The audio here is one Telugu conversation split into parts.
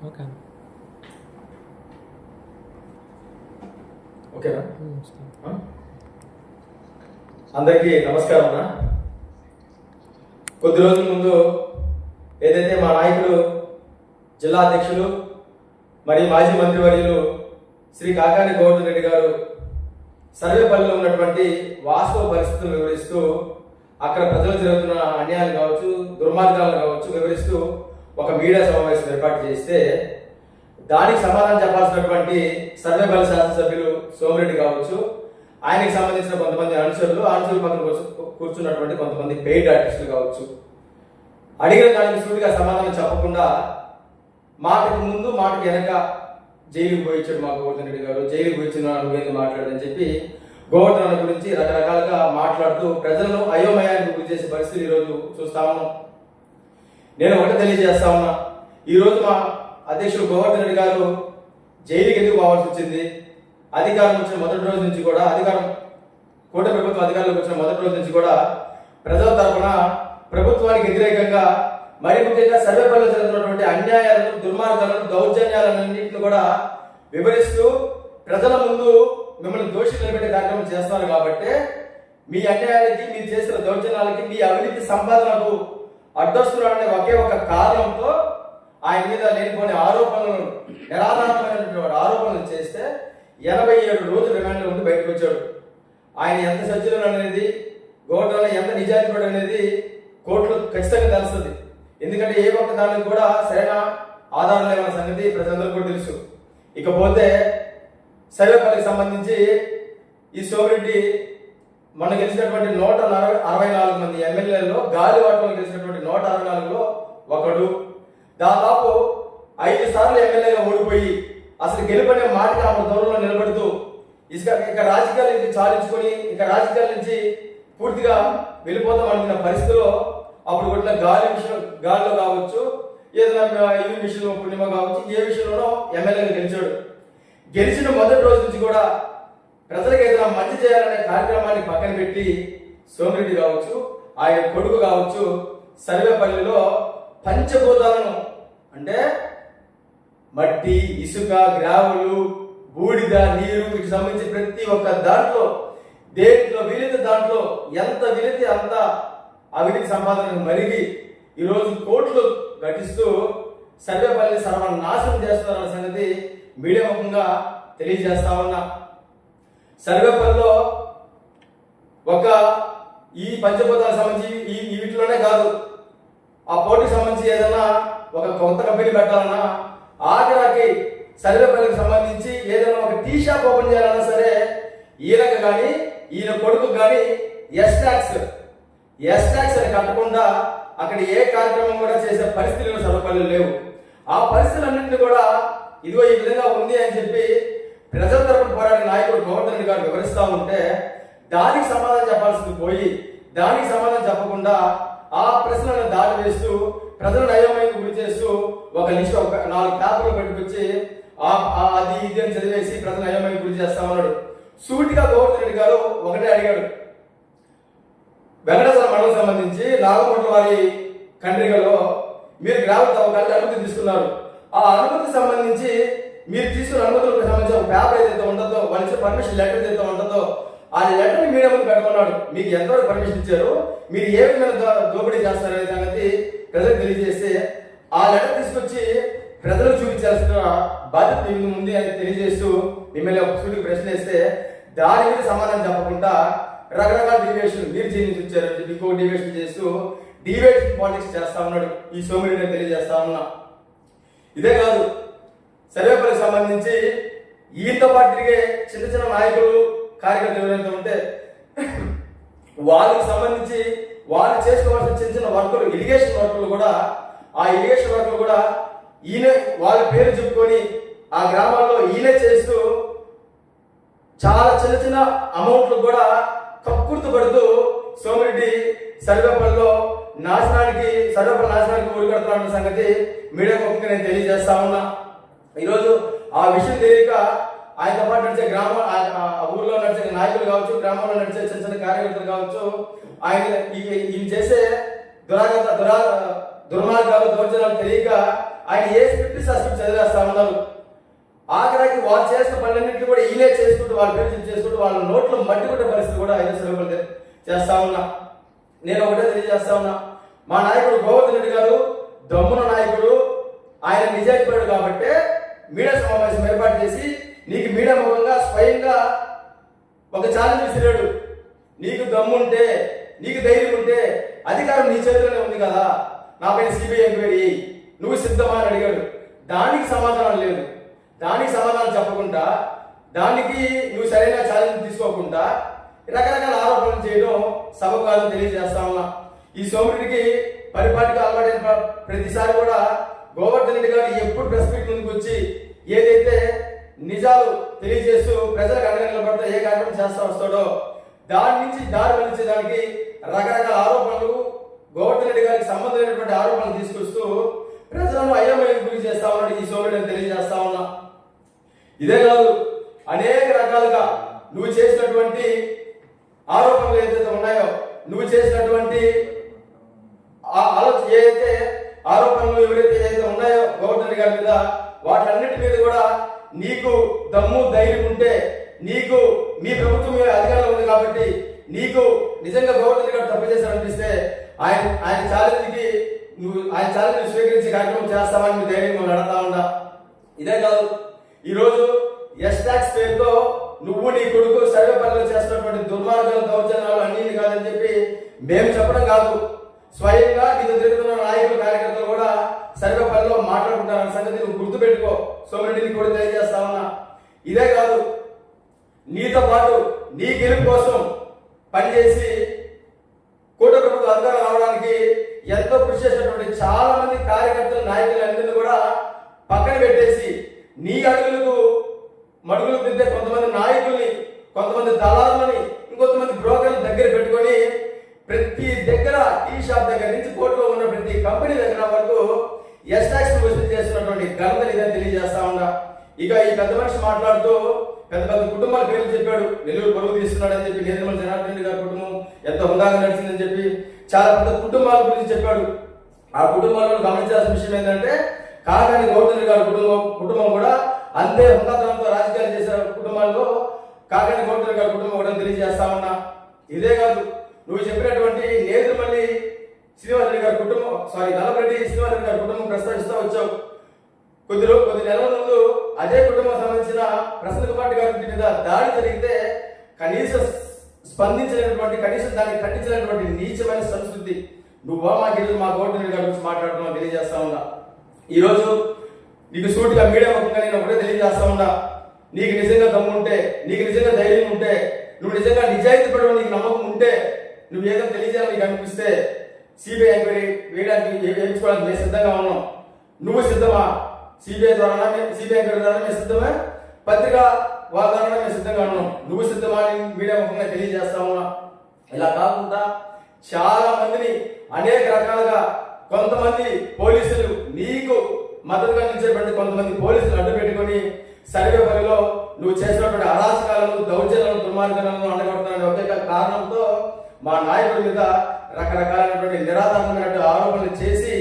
ఓకే. ఓకేనా? అందరికీ నమస్కారం అన్న. కొద్ది రోజుల ముందు ఏదైతే మా నాయకులు జిల్లా అధ్యక్షులు మరియు మాజీ మంత్రివర్యులు శ్రీ కాకాని గౌతమ్ రెడ్డి గారు సర్వేపల్లిలో ఉన్నటువంటి వాస్తవ పరిస్థితులు వివరిస్తూ అక్కడ ప్రజలు జరుగుతున్న అన్యాయాలు కావచ్చు దుర్మార్గాలు కావచ్చు వివరిస్తూ ఒక మీడియా సమావేశం ఏర్పాటు చేస్తే దానికి సమాధానం చెప్పాల్సినటువంటి సర్వేపల్లి శాసనసభ్యులు సోమిరెడ్డి కావచ్చు ఆయనకి సంబంధించిన కొంతమంది అనుచరులు అనుచరుల పక్కన కూర్చు- కూర్చున్నటువంటి కొంతమంది పెయిడ్ ఆర్టిస్టులు కావచ్చు. అడిగిన దానికి సూటిగా సమాధానం చెప్పకుండా మాటకు ముందు మాటకు వెనక జైలుకి పోయించాడు మా గోవర్ధన్ రెడ్డి గారు. జైలుకి పోయించిన నువ్వేందుకు మాట్లాడని చెప్పి గోవర్ధన్ గురించి రకరకాలుగా మాట్లాడుతూ ప్రజలను అయోమయానికి గురి చేసే పరిస్థితి ఈరోజు చూస్తా నేను ఒకటి తెలియజేస్తా ఉన్నా. ఈరోజు మా అధ్యక్షుడు గోవర్ధన్ రెడ్డి గారు జైలుకి ఎందుకు పోవాల్సి వచ్చింది? అధికారం వచ్చిన మొదటి రోజు నుంచి కూడా అధికారం కూటమి ప్రభుత్వం అధికారంలోకి వచ్చిన మొదటి రోజు నుంచి కూడా ప్రజల తరఫున ప్రభుత్వానికి వ్యతిరేకంగా మరి ముఖ్యంగా సర్వేపల్లి జరుగుతున్నటువంటి అన్యాయాలను దుర్మార్గాలను దౌర్జన్యాలన్నింటిని కూడా వివరిస్తూ ప్రజల ముందు మిమ్మల్ని దోషి నిలబెట్టే కార్యక్రమం చేస్తున్నారు కాబట్టి మీ అన్యాయాలకి మీరు చేసిన దౌర్జన్యాలకి మీ అవినీతి సంపాదనకు అడ్డొస్తున్నారనే ఒకే ఒక కారణంతో ఆయన మీద లేనిపోని ఆరోపణలను నిరాధారమైనటువంటి ఆరోపణలు చేస్తే ఎనభై ఏడు రోజులు రిమాండ్ ఉండి బయటకు వచ్చాడు. ఆయన ఎంత సజ్జులను అనేది గోడలో ఎంత నిజాయితీపడు అనేది కోర్టులో ఖచ్చితంగా తెలుస్తుంది. ఎందుకంటే ఏ ఒక్క దానికి కూడా సరైన ఆధారం లేవన్న సంగతి ప్రజలందరూ కూడా తెలుసు. ఇకపోతే సర్వేపల్లికి సంబంధించి ఈ సోమిరెడ్డి మొన్న గెలిచినటువంటి నూట అరవై నాలుగు మంది ఎమ్మెల్యేలలో గాలివాటంలో గెలిచినటువంటి నూట అరవై నాలుగులో ఒకడు. దాదాపు ఐదు సార్లు ఎమ్మెల్యేగా ఓడిపోయి అసలు గెలుపనే మాటకి ఆమె దూరంలో నిలబడుతూ ఇక ఇక రాజకీయాల నుంచి చాలించుకొని ఇక రాజకీయాల నుంచి పూర్తిగా వెళ్ళిపోతాం అనుకున్న పరిస్థితిలో అప్పుడు కొట్టిన గాలి విషయం గాలిలో కావచ్చు ఏదైనా ఈ విషయంలో పుణ్యమ కావచ్చు ఏ విషయంలోనో ఎమ్మెల్యేగా గెలిచాడు. గెలిచిన మొదటి రోజు నుంచి కూడా ప్రజలకు ఏదైనా మంచి చేయాలనే కార్యక్రమాన్ని పక్కన పెట్టి సోమిరెడ్డి కావచ్చు ఆయన కొడుకు కావచ్చు సర్వేపల్లిలో పంచభూతాలను అంటే మట్టి ఇసుక గ్రావులు బూడిద నీరు వీటికి సంబంధించి ప్రతి ఒక్క దాంట్లో దేంట్లో వీలైతే దాంట్లో ఎంత వీలైతే అంత అవినీతి సంపాదనకు మరిగి ఈరోజు కోట్లు ఘటిస్తూ సర్వేపల్లి సర్వనాశనం చేస్తున్నారన్న సంగతి మీడియా ముఖంగా తెలియజేస్తా ఉన్నా. సర్వేపల్లిలో ఒక ఈ పంచభూతాలకు సంబంధించి ఈ వీటిలోనే కాదు ఆ పోటీకి సంబంధించి ఏదైనా ఒక కొత్త కంపెనీ పెట్టాలన్నా ఆఖరాకి సర్వేపల్లికి సంబంధించి ఏదైనా ఒక టీ షాప్ ఓపెన్ చేయాలన్నా సరే ఈయనకు కానీ ఈయన కొడుకు కానీ ఎస్ ట్యాక్స్ ఎస్ ట్యాక్స్ అని కట్టకుండా అక్కడ ఏ కార్యక్రమం కూడా చేసే పరిస్థితులు సర్వపల్లి లేవు. ఆ పరిస్థితులన్నింటినీ కూడా ఇదిగో ఈ విధంగా ఉంది అని చెప్పి ప్రజల తరపున పోరాడిన నాయకుడు గోవర్ధన్ రెడ్డి గారు వివరిస్తూ ఉంటే దానికి సమాధానం చెప్పాల్సింది పోయి దానికి సమాధానం చెప్పకుండా ఆ ప్రశ్నలను దాడి వేస్తూ ప్రజలను అయోమయం గురి చేస్తూ ఒక లిస్ట్ ఒక నాలుగు పేపర్లు పెట్టుకొచ్చి ఆ అది ఇది అని చదివేసి ప్రజలను అయోమయం గురి చేస్తా ఉన్నాడు సూటిగా గోవర్ధన్ రెడ్డి గారు ఒకటే అడిగాడు. వెంకటేశ్వర మండలం సంబంధించి నాగమూట్ల వారి కండ్రిగలో మీరు గ్రామ తవ్వకాలకు అనుమతి తీసుకున్నారు. ఆ అనుమతికి సంబంధించి మీరు తీసుకున్న అనుమతులకు సంబంధించిన ఒక పేపర్ ఏదైతే ఉండదో వాళ్ళు ఇచ్చిన పర్మిషన్ లెటర్ ఏదైతే ఉండదో ఆ లెటర్ మీడియా ముందు పెట్టుకున్నాడు. మీకు ఎంతవరకు పర్మిషన్ ఇచ్చారు? మీరు ఏ విధంగా దోపిడీ దోపిడీ చేస్తారనే సంగతి ప్రజలకు తెలియజేస్తే ఆ లెటర్ తీసుకొచ్చి ప్రజలకు చూపించాల్సిన బాధ్యత మీ ముందు ఉంది అని తెలియజేస్తూ మిమ్మల్ని ఒక సూటికి ప్రశ్న వేస్తే దాని మీద సమాధానం చెప్పకుండా రకరకాల డివేషన్ మీరు చేంజ్ ఇచ్చారని చెప్పి ఇంకో డివేషన్ చేస్తూ డివేషన్ పాలిటిక్స్ చేస్తా ఉన్నాడు. ఈ సోమిరెడ్డి తెలియజేస్తా ఉన్నా. ఇదే కాదు సర్వేపల్లికి సంబంధించి ఈతో పాటు తిరిగే చిన్న చిన్న నాయకులు కార్యకర్తలు ఎవరైతే ఉంటే వాళ్ళకి సంబంధించి వాళ్ళు చేసుకోవాల్సిన చిన్న చిన్న వర్కులు ఇరిగేషన్ వర్కులు కూడా ఆ ఇరిగేషన్ వర్కులు కూడా ఈయన వాళ్ళ పేరు చెప్పుకొని ఆ గ్రామాల్లో ఈయనే చేస్తూ చాలా చిన్న చిన్న అమౌంట్లు కూడా కక్కుర్తు పడుతూ సోమిరెడ్డి సర్వేపల్లిలో నాశనానికి సర్వేపల్లి నాశనానికి ఊరికడుతున్న సంగతి మీడియా ముఖంగా నేను తెలియజేస్తా ఉన్నా. ఈరోజు ఆ విషయం తెలియక ఆయనతో పాటు నడిచే గ్రామ ఆ ఊర్లో నడిచే నాయకులు కావచ్చు గ్రామంలో నడిచే చిన్న చిన్న కార్యకర్తలు కావచ్చు ఆయన ఈ- ఈయన చేసే దురాగత దురా దుర్మార్గాలు దౌర్జన్యాలు తెలియక ఆయన ఏ స్క్రిప్ట్ సస్పెక్ట్ చదివేస్తా ఉన్నారు. ఆఖరికి వాళ్ళు చేసిన పనులన్నింటినీ కూడా ఈలే చేసుకుంటూ వాళ్ళ పేరు చేసుకుంటూ వాళ్ళ నోట్లో మట్టి కొట్టే పరిస్థితి కూడా ఐదు సెలవులు చేస్తా ఉన్నా. నేను ఒకటే తెలియజేస్తా ఉన్నా. మా నాయకుడు గోవర్ధన్ రెడ్డి గారు దమ్మున నాయకుడు ఆయన నిజాయితీపరుడు కాబట్టే మీడియా సమావేశం ఏర్పాటు చేసి నీకు మీడియా ముఖంగా స్వయంగా ఒక ఛాలెంజ్ విసిరాడు నీకు దమ్ముంటే నీకు ధైర్యం ఉంటే అధికారం నీ చేతిలోనే ఉంది కదా. నాపైన సిబిఐ ఎంక్వైరీ. నువ్వు సిద్ధమా అని అడిగాడు. దానికి సమాధానం లేదు. దానికి సమాధానం చెప్పకుండా దానికి నువ్వు సరైన ఛాలెంజ్ తీసుకోకుండా రకరకాల ఆరోపణలు చేయడం సభకు కాదు తెలియజేస్తా ఉన్నా. ఈ సోమరుడికి పరిపాటికి అలవాటైన ప్రతిసారి కూడా గోవర్ధన్ రెడ్డి గారు ఎప్పుడు ప్రెస్ మీట్ ముందుకు వచ్చి ఏదైతే నిజాలు తెలియజేస్తూ ప్రజలకు అండగా నిలబడతా ఏ కార్యక్రమం చేస్తా వస్తాడో దాని నుంచి దారి మళ్ళించడానికి రకరకాల ఆరోపణలు గోవర్ధన్ రెడ్డి గారికి సంబంధమైనటువంటి ఆరోపణలు తీసుకొస్తూ ప్రజలను అయోమయం గురి చేస్తా ఉన్నాడు ఈ సోమరుడు నేను తెలియజేస్తా ఉన్నా. ఇదే కాదు అనేక రకాలుగా నువ్వు చేసినటువంటి ఆరోపణలు ఏదైతే ఉన్నాయో నువ్వు చేసినటువంటి ఆ- ఆలోచన ఏదైతే ఆరోపణలు ఎవరైతే ఏదైతే ఉన్నాయో గవర్నర్ గారి మీద వాటన్నిటి మీద కూడా నీకు దమ్ము ధైర్యం ఉంటే నీకు మీ ప్రభుత్వం అధికారంలో ఉంది కాబట్టి నీకు నిజంగా గవర్నర్ గారు తప్పు చేశారనిపిస్తే ఆయన ఆయన ఛాలెంజ్కి నువ్వు ఆయన ఛాలెంజ్ స్వీకరించి కార్యక్రమం చేస్తామని మీ ధైర్యం నడతా ఉండా. ఇదే కాదు ఈరోజు ఎస్ ట్యాక్స్ పేరుతో నువ్వు నీ కొడుకు సర్వే పనులు చేస్తున్నటువంటి దుర్మార్గాలు దౌర్జన్యాలు అన్ని కాదని చెప్పి మేము చెప్పడం కాదు. స్వయంగా నీతో తిరుగుతున్న నాయకులు కార్యకర్తలు కూడా సర్వే పనిలో సంగతి నువ్వు గుర్తుపెట్టుకో. సోమరెడ్డిని కూడా తెలియజేస్తా ఉన్నా ఇదే కాదు నీతో పాటు నీ గెలుపు కోసం పనిచేసి కూటమి ప్రభుత్వ అధికారం రావడానికి ఎంతో కృషి చేసినటువంటి చాలా మంది కార్యకర్తలు నాయకులు అందరినీ కూడా పక్కన పెట్టేసి నీ అడుగులకు మడుగులు దిద్దే కొంతమంది నాయకుల్ని కొంతమంది దళారులని ఇంకొంతమంది బ్రోకర్ల దగ్గర పెట్టుకొని ప్రతి దగ్గర టీ షాప్ దగ్గర నుంచి కోర్టులో ఉన్న ప్రతి కంపెనీ దగ్గర వరకు ఎస్ ట్యాక్స్ వసూలు చేస్తున్నటువంటి ఘనత ఇదని తెలియజేస్తా ఉన్నా. ఇక ఈ పెద్ద మనిషి మాట్లాడుతూ పెద్ద పెద్ద కుటుంబాల పేర్లు చెప్పాడు. నెల్లూరు పరువు తీస్తున్నాడని చెప్పి నిర్మల జనార్దన్ రెడ్డి గారి కుటుంబం ఎంత హుందాగా నడిచిందని చెప్పి చాలా పెద్ద కుటుంబాల గురించి చెప్పాడు. ఆ కుటుంబాలను గమనించాల్సిన విషయం ఏంటంటే కాకాని గౌతమి గారి కుటుంబం కుటుంబం కూడా అంతే ఉన్నతంతో రాజకీయాలు చేసిన కుటుంబాల్లో కాకాని గౌతమి గారి కుటుంబం కూడా తెలియజేస్తా ఉన్నా. ఇదే కాదు నువ్వు చెప్పినటువంటి నేదురుమల్లి శ్రీనివాసరెడ్డి గారి కుటుంబం సారీ నల్లరెడ్డి శ్రీనివాసరెడ్డి గారి కుటుంబం ప్రస్తావిస్తూ వచ్చావు. కొద్ది రోజు కొద్ది నెలల ముందు అదే కుటుంబం సంబంధించిన ప్రసన్న కుమార్ గారి మీద దాడి జరిగితే కనీసం స్పందించినటువంటి కనీసం దాన్ని ఖండించినటువంటి నీచమైన సంస్కృతి. నువ్వు మా ఈరోజు మా గవర్నర్ గారి గురించి మాట్లాడుతున్నావు తెలియజేస్తా ఉన్నా. ఈరోజు నీకు సూటిగా మీడియా ముఖంగా నేను ఒకటే తెలియజేస్తా ఉన్నా. నీకు నిజంగా దమ్ము ఉంటే నీకు నిజంగా ధైర్యం ఉంటే నువ్వు నిజంగా నిజాయితీ పడవ నీకు నమ్మకం ఉంటే నువ్వు ఏదో తెలియజేయాలని నీకు అనిపిస్తే సిబిఐ ఎంక్వైరీ వేయడానికి వేయించుకోవడానికి మేము సిద్ధంగా ఉన్నాం. నువ్వు సిద్ధమా? సిబిఐ ద్వారా సిబిఐ ఎంక్వైరీ ద్వారా మేము సిద్ధమే? పత్రిక వాళ్ళ ద్వారా మేము సిద్ధంగా ఉన్నాం. నువ్వు సిద్ధమా అని మీడియా ముఖంగా తెలియజేస్తామా? ఇలా కాకుండా చాలా మందిని అనేక రకాలుగా కొంతమంది పోలీసులు నీకు మద్దతుగా నిలిచేటువంటి కొంతమంది పోలీసులు అడ్డు పెట్టుకొని సర్వే పనిలో నువ్వు చేసినటువంటి అరాచకాలను దౌర్జన్యాలను దుర్మార్గాలను అండగొడుతున్న ఒకే కారణంతో మా నాయకుడి మీద రకరకాలైనటువంటి నిరాధారమైనటువంటి ఆరోపణలు చేసి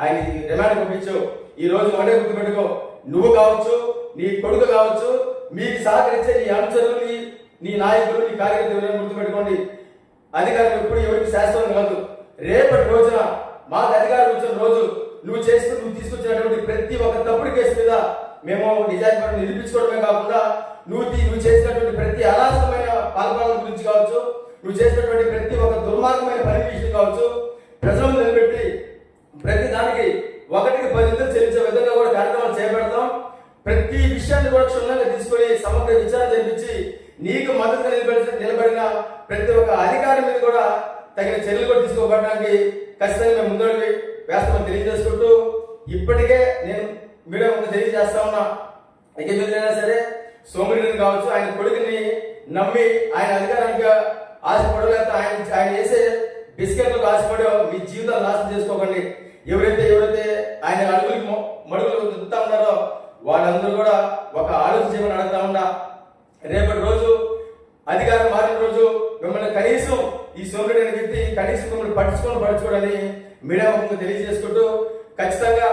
ఆయన రిమాండ్ పంపించావు. ఈ రోజు మళ్ళీ గుర్తుపెట్టుకో. నువ్వు కావచ్చు నీ కొడుకు కావచ్చు మీకు సహకరించే నీ అనుచరులు నీ నీ నాయకులు నీ కార్యకర్తలు గుర్తుపెట్టుకోండి. అధికారులు ఎప్పుడు ఎవరికి శాశ్వతం కాదు. రేపటి రోజున మాకు అధికారం వచ్చిన రోజు నువ్వు చేస్తూ నువ్వు తీసుకొచ్చినటువంటి ప్రతి ఒక్క తప్పుడు కేసు మీద మేము నిజాయితీ నిరూపించుకోవడమే కాకుండా నువ్వు నువ్వు చేసినటువంటి ప్రతి అరాచకమైన పాల్గొనల గురించి కావచ్చు నువ్వు చేసినటువంటి ప్రతి ఒక్క దుర్మార్గమైన పని విషయం కావచ్చు ప్రజలను నిలబెట్టి ప్రతి దానికి ఒకటికి పది ఇద్దరు చెల్లించే విధంగా కూడా కార్యక్రమాలు చేపడతాం. ప్రతి విషయాన్ని కూడా క్షుణ్ణంగా తీసుకొని సమగ్ర విచారణ జరిపించి నీకు మద్దతు నిలబడి నిలబడిన ప్రతి ఒక్క అధికారి మీద కూడా తగిన చర్యలు కూడా తీసుకోబడడానికి ఖచ్చితంగా మేము ముందడుగు వేస్తామని తెలియజేసుకుంటూ ఇప్పటికే నేను మీడియా ముందు తెలియజేస్తా ఉన్నా. ఇక మీదైనా సరే సోమరిని కావచ్చు ఆయన కొడుకుని నమ్మి ఆయన అధికారానికి ఆశపడో లేకపోతే ఆయన ఆయన చేసే బిస్కెట్లకు ఆశపడో మీ జీవితాలు నాశనం చేసుకోకండి. ఎవరైతే ఎవరైతే ఆయన అడుగులకి మొ- మడుగులు దిద్దుతా ఉన్నారో వాళ్ళందరూ కూడా ఒక ఆలోచన చేయమని అడుగుతా ఉన్నా. రేపటి రోజు అధికారం మారిన రోజు మిమ్మల్ని కనీసం ఈ సోమరెడ్డి అనే వ్యక్తి కనీసం మిమ్మల్ని పట్టించుకొని పడుచుకోడని మీడియా ముఖంగా తెలియజేసుకుంటూ ఖచ్చితంగా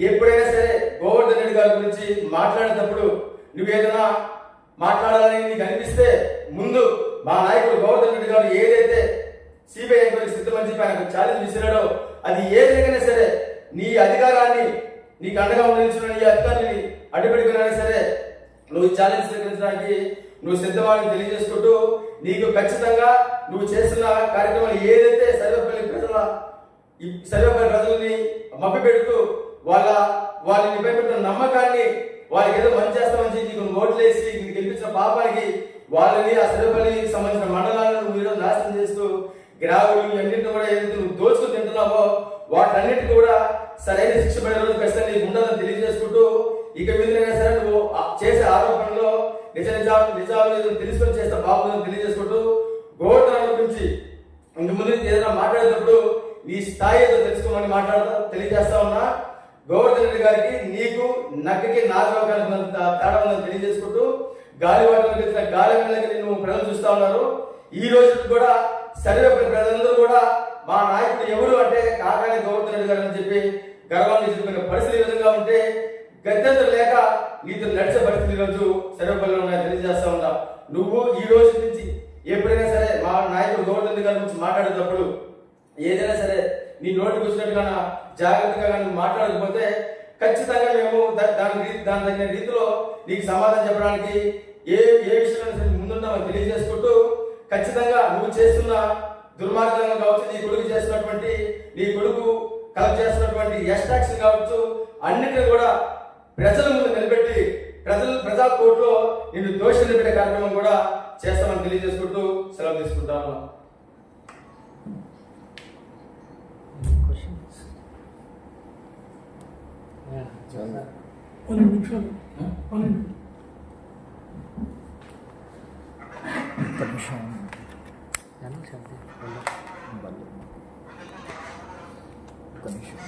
ఎప్పుడైనా సరే గోవర్ధన్ రెడ్డి గారి గురించి మాట్లాడేటప్పుడు నువ్వు ఏదైనా మాట్లాడాలని నీకు అనిపిస్తే ముందు మా నాయకుడు గౌరవ రెడ్డి గారు ఏదైతే సిబిఐ ఎంక్వైరీ సిద్ధమని చెప్పి ఆయనకు ఛాలెంజ్ విసిరాడో అది ఏదైనా సరే నీ అధికారాన్ని నీకు అండగా ఉండించిన నీ అధికారాన్ని అడ్డుపెట్టుకున్నా సరే నువ్వు ఛాలెంజ్ స్వీకరించడానికి నువ్వు సిద్ధమని తెలియజేసుకుంటూ నీకు ఖచ్చితంగా నువ్వు చేస్తున్న కార్యక్రమాలు ఏదైతే సర్వేపల్లి ప్రజల ఈ సర్వేపల్లి ప్రజల్ని మభ్య పెడుతూ వాళ్ళ వాళ్ళని పెట్టిన నమ్మకాన్ని వాళ్ళకి ఏదో మంచి చేస్తామని చెప్పి నీకు ఓట్లేసి నీకు గెలిపించిన పాపానికి వాళ్ళని ఆ సరిపల్లికి సంబంధించిన మండలాలను మీరు నాశనం చేస్తూ గ్రావులు అన్నింటిని కూడా ఏదైతే నువ్వు దోచుకుని తింటున్నావో వాటన్నిటి కూడా సరైన శిక్ష పడే రోజు ఖచ్చితంగా నీకు ఉండదని తెలియజేసుకుంటూ ఇక మీదైనా సరే నువ్వు ఆ- చేసే ఆరోపణలో నిజ నిజాలు నిజాలు ఏదో తెలుసుకొని చేస్తే బాగుందని తెలియజేసుకుంటూ గోవర్ధన గురించి ఇంక ముందు ఏదైనా మాట్లాడేటప్పుడు నీ స్థాయి ఏదో తెలుసుకోమని మాట్లాడతా తెలియజేస్తా ఉన్నా. గోవర్ధన్ రెడ్డి గారికి నక్కకి నాగలోకానికి ఉన్నంత తేడా ఉందని తెలియజేసుకుంటూ గాలి వాటిలో గాలి వెళ్ళకి నేను ప్రజలు చూస్తా ఉన్నారు. ఈ రోజు కూడా సర్వే ప్రజలందరూ కూడా మా నాయకుడు ఎవరు అంటే కాకాని గౌరవ గారు అని చెప్పి గర్వాన్ని చెప్పిన పరిస్థితి విధంగా ఉంటే గత్యంతరం లేక నీతో నడిచే పరిస్థితి రోజు సర్వేపల్లిలో ఉన్నాయని తెలియజేస్తా ఉన్నా. నువ్వు ఈ రోజు నుంచి ఎప్పుడైనా సరే మా నాయకుడు గౌరవ గారి గురించి మాట్లాడేటప్పుడు ఏదైనా సరే నీ నోటికి వచ్చినట్టుగా జాగ్రత్తగా కానీ మాట్లాడకపోతే ఖచ్చితంగా మేము దా- దాని దాని తగిన రీతిలో నీకు సమాధానం చెప్పడానికి ఏ ఏ విషయంలో ముందున్నామని తెలియజేసుకుంటూ ఖచ్చితంగా నువ్వు చేస్తున్న దుర్మార్గంగా కావచ్చు నీ కొడుకు చేస్తున్నటువంటి నీ కొడుకు కలెక్ట్ చేస్తున్నటువంటి ఎస్టాక్స్ కావచ్చు అన్నిటిని కూడా ప్రజల ముందు నిలబెట్టి ప్రజలు ప్రజా కోర్టులో నిన్ను దోష నిలబెట్టే కార్యక్రమం కూడా చేస్తామని తెలియజేసుకుంటూ సెలవు 네. 저는 오늘 민편 네? 오늘 너무 시원. 나는 시원해. 원래. 너무 시원.